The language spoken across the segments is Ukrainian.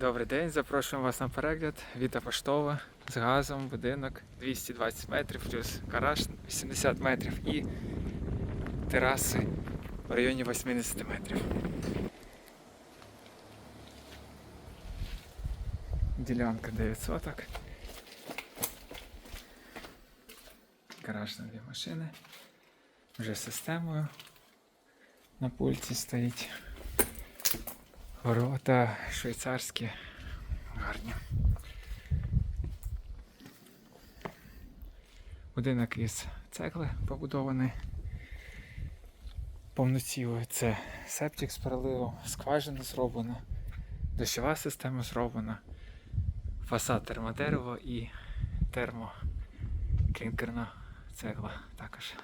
Добрий день, запрошуємо вас на перегляд. Віта Поштова з газом, будинок 220 метрів, плюс гараж 80 метрів і тераси в районі 80 метрів. Ділянка 9 соток. Гараж на дві машини. Вже системою на пульті стоїть. Ворота швейцарські, гарні. Будинок із цегли побудований. Повноцілий це септик з переливом, скважина зроблена, дощова система зроблена, фасад термодерево і термоклінкерна цегла також.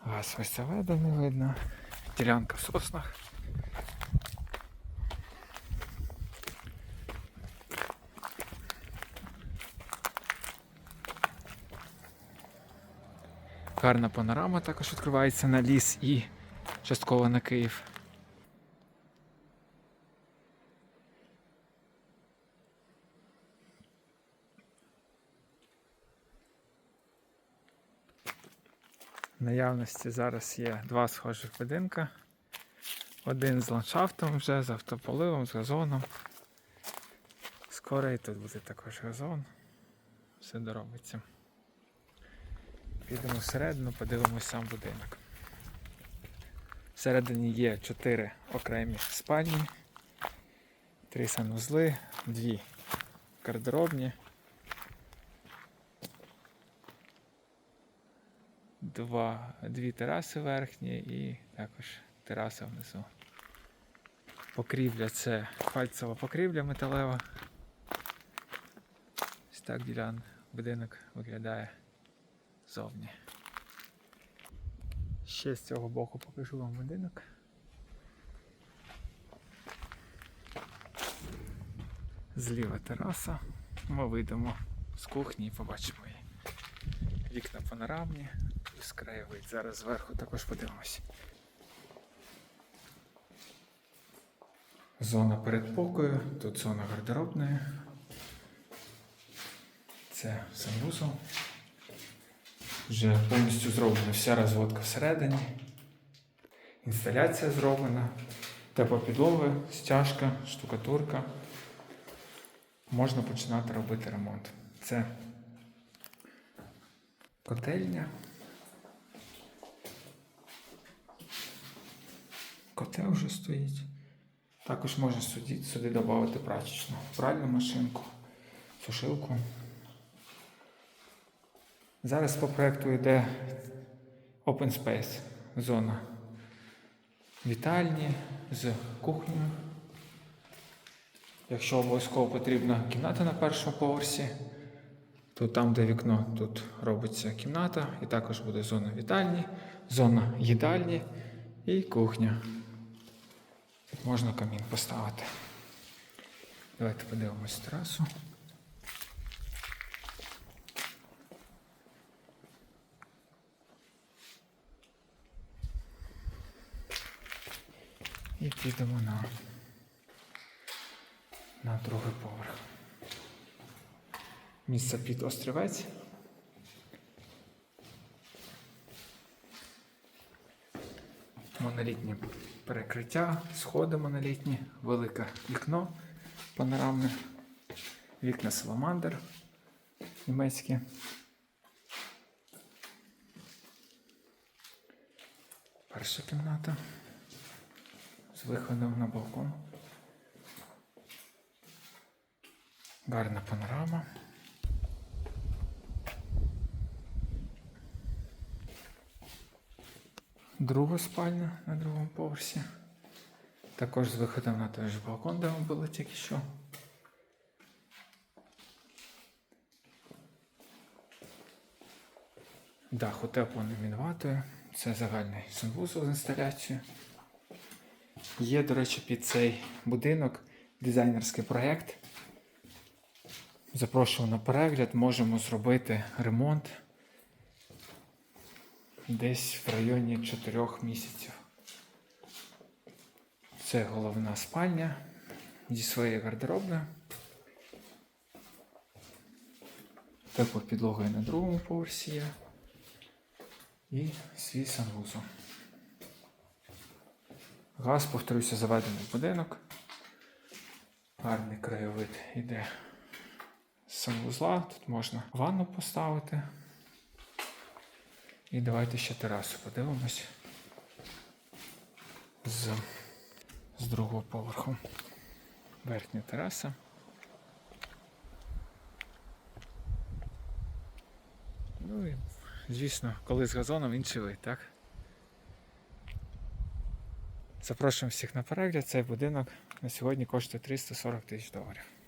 Газ ось заведений видно, ділянка в соснах. Гарна панорама також відкривається на ліс і частково на Київ. Наявності зараз є два схожих будинка. Один з ландшафтом вже, з автополивом, з газоном. Скоро і тут буде також газон. Все доробиться. Підемо всередину, подивимось сам будинок. Всередині є чотири окремі спальні, три санвузли, дві гардеробні, два, дві тераси верхні і також тераса внизу. Покрівля це пальцева покрівля металева. Ось так ділян будинок виглядає зовні. Ще з цього боку покажу вам будинок. Зліва тераса. Ми вийдемо з кухні і побачимо її. Вікна панорамні, плюс краєвид. Зараз зверху також подивимось. Зона передпокою, тут зона гардеробної. Це санвузол. Вже повністю зроблена вся розводка всередині. Інсталяція зроблена. Теплопідлоги, стяжка, штукатурка. Можна починати робити ремонт. Це котельня. Котел вже стоїть. Також можна сюди, сюди додати прачечну. Пральну машинку, сушилку. Зараз по проекту йде Open Space зона. Вітальні з кухнею. Якщо обов'язково потрібна кімната на першому поверсі, то там, де вікно, тут робиться кімната, і також буде зона вітальні, зона їдальні і кухня. Тут можна камін поставити. Давайте подивимось терасу. І підемо на, на другий поверх. Місце під острівець. Монолітні перекриття, сходи монолітні, велике вікно панорамне, вікна Саламандр німецькі. Перша кімната виходом на балкон. Гарна панорама. Друга спальня на другому поверсі. Також з виходом на той же балкон, де ми були тільки що. Дах утеплений мінватою. Це загальний санвузол з інсталяцією. Є, до речі, під цей будинок дизайнерський проєкт. Запрошую на перегляд, можемо зробити ремонт десь в районі 4 місяців. Це головна спальня, зі своєю гардеробною. Тепла підлога і на другому поверсі є. І свій санвузол. Газ, повторюся, заведений в будинок. Гарний краєвид іде з санвузла. Тут можна ванну поставити. І давайте ще терасу подивимось з, з другого поверху. Верхня тераса. Ну і, звісно, коли з газоном інший вид, так? Запрошуємо всіх на перегляд. Цей будинок на сьогодні коштує 340 тисяч доларів.